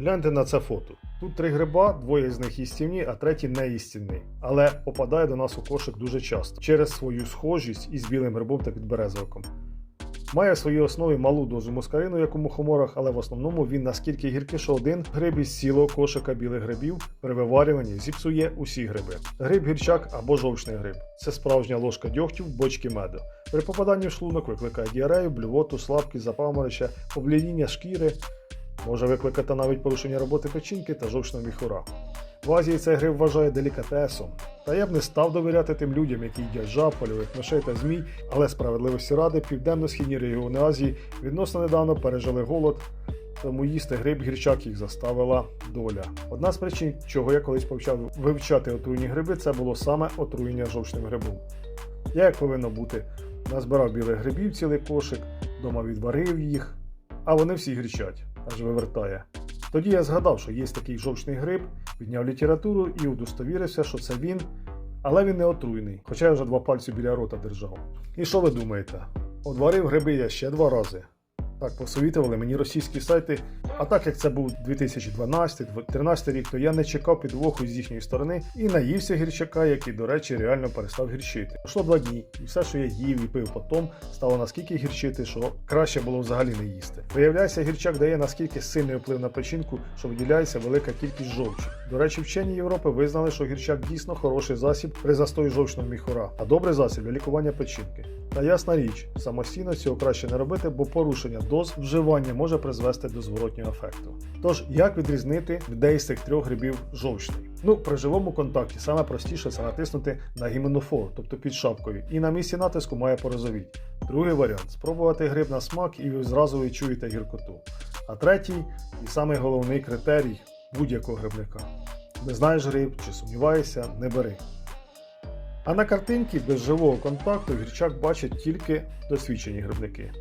Гляньте на це фото. Тут три гриба, двоє з них їстівні, а третій не їстівний. Але попадає до нас у кошик дуже часто через свою схожість із білим грибом та підберезовиком. Має в своїй основі малу дозу мускарину, як у мухоморах, але в основному він наскільки гіркий, що один гриб із цілого кошика білих грибів при виварюванні зіпсує усі гриби. Гриб гірчак або жовчний гриб це справжня ложка дьогтю в бочки меду. При попаданні в шлунок викликає діарею, блювоту, слабкість, запамороча, повліяння шкіри, може викликати навіть порушення роботи печінки та жовчного міхура. В Азії цей гриб вважає делікатесом. Та я б не став довіряти тим людям, які їдять жаб, польових мишей та змій, але справедливості ради південно-східні регіони Азії відносно недавно пережили голод, тому їсти гриб гірчак їх заставила доля. Одна з причин, чого я колись почав вивчати отруйні гриби, це було саме отруєння жовчним грибом. Я, як повинно бути, назбирав білих грибів цілий кошик, дома відварив їх, а вони всі гірчать, аж вивертає. Тоді я згадав, що є такий жовчний гриб, підняв літературу і удостовірився, що це він, але він не отруйний, хоча я вже два пальці біля рота держав. І що ви думаєте? Одварив гриби я ще два рази. Так посовітували мені російські сайти. А так як це був 2012-2013 рік, то я не чекав підвоху з їхньої сторони і наївся гірчака, який, до речі, реально перестав гірчити. Пройшло два дні, і все, що я їв і пив потім, стало наскільки гірчити, що краще було взагалі не їсти. Виявляється, гірчак дає наскільки сильний вплив на печінку, що виділяється велика кількість жовчі. До речі, вчені Європи визнали, що гірчак дійсно хороший засіб при застої жовчного міхура, а добрий засіб для лікування печінки. Та ясна річ, самостійно цього краще не робити, бо порушення доз вживання може призвести до зворотнього ефекту. Тож, як відрізнити людей з цих трьох грибів жовчний? Ну, при живому контакті саме простіше це натиснути на гіменофор, тобто під шапкою, і на місці натиску має порозовіть. Другий варіант спробувати гриб на смак і ви зразу відчуєте гіркоту. А третій, і самий головний критерій будь-якого грибника. Не знаєш гриб чи сумніваєшся, не бери. А на картинці без живого контакту гірчак бачать тільки досвідчені грибники.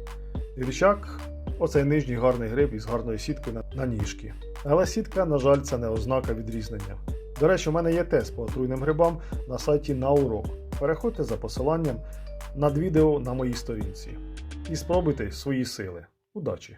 Гірчак оцей нижній гарний гриб із гарною сіткою на, ніжки. Але сітка, на жаль, це не ознака відрізнення. До речі, у мене є тест по отруйним грибам на сайті на урок. Переходьте за посиланням над відео на моїй сторінці і спробуйте свої сили. Удачі!